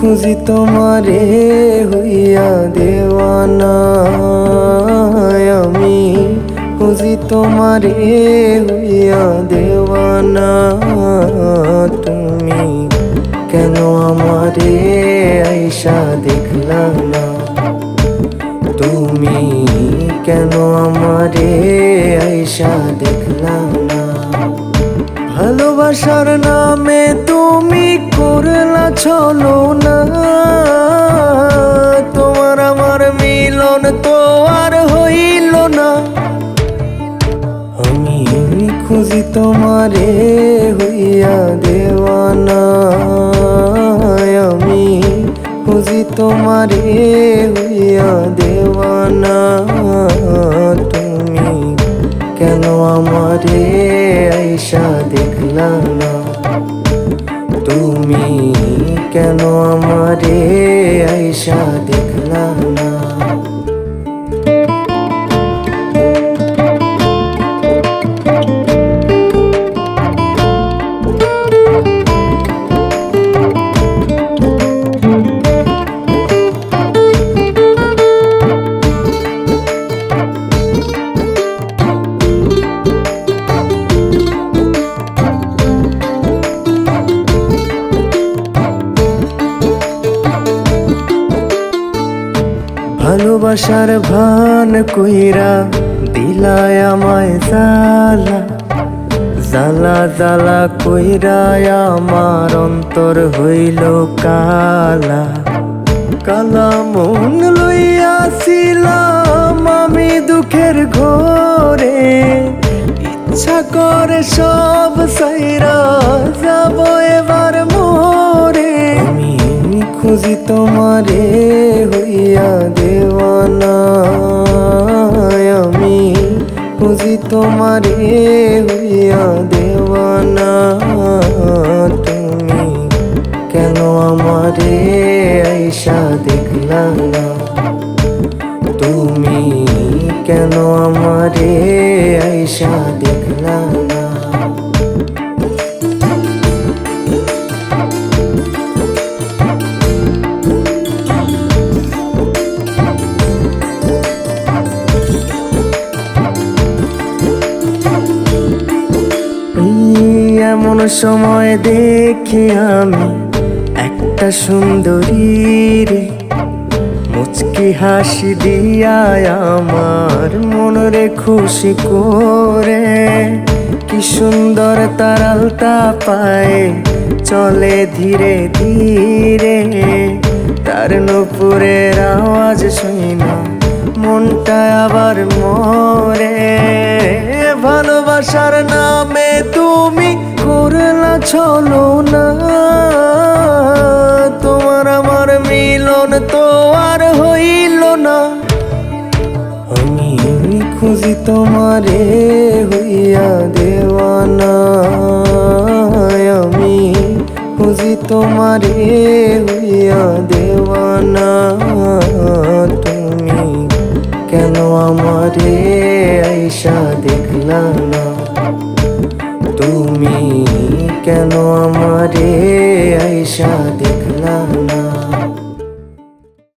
খুঁজি তোমারে হইয়া দেওয়ানা। আমি খুঁজি তোমারে হইয়া দেওয়ানা। তুমি কেন আমারে আইসা দেখলা না? তুমি কেন আমারে আইসা দেখলা না? ভালোবাসার নামে চলো না। তোমার আমার মিলন তো আর হইল না। আমি খুঁজি তোমারে হইয়া দেওয়ানা। আমি খুঁজি তোমারে হইয়া দেওয়ানা। তুমি কেন আমারে আইসা দেখলা না? তুমি কেন আমারে আইসা ভালোবাসার ভান কইরা দিলায় আমায় জালা জালা জালা কইরা আমার অন্তর হইল কালা। কালা মন লইয়াছিলাম আমি দুঃখের ঘরে। ইচ্ছা করে সব সাইরা যাব এবার আমি খুঁজি তোমারে হইয়া দেওয়ানা। আমি খুঁজি তোমারে হইয়া দেওয়ানা। তুমি কেন আমারে আইসা দেখলা না? তুমি কেন আমারে আইসা এমন সময় দেখি আমি একটা সুন্দরী রে। মুচকি হাসি দিয়া আমার মনরে খুশি করে। কি সুন্দর তার আলতা পায়ে চলে ধীরে ধীরে। তার নুপুরের আওয়াজ শুই না। মনটা আবার মরে। ভালোবাসার নামে তুমি করলা চলো না। তোমার আমার মিলন তো আর হইল না। আমি খুঁজি তোমারে হইয়া দেওয়ানা। আমি খুঁজি তোমারে হইয়া দেওয়ানা। তুমি কেন আমারে আইসা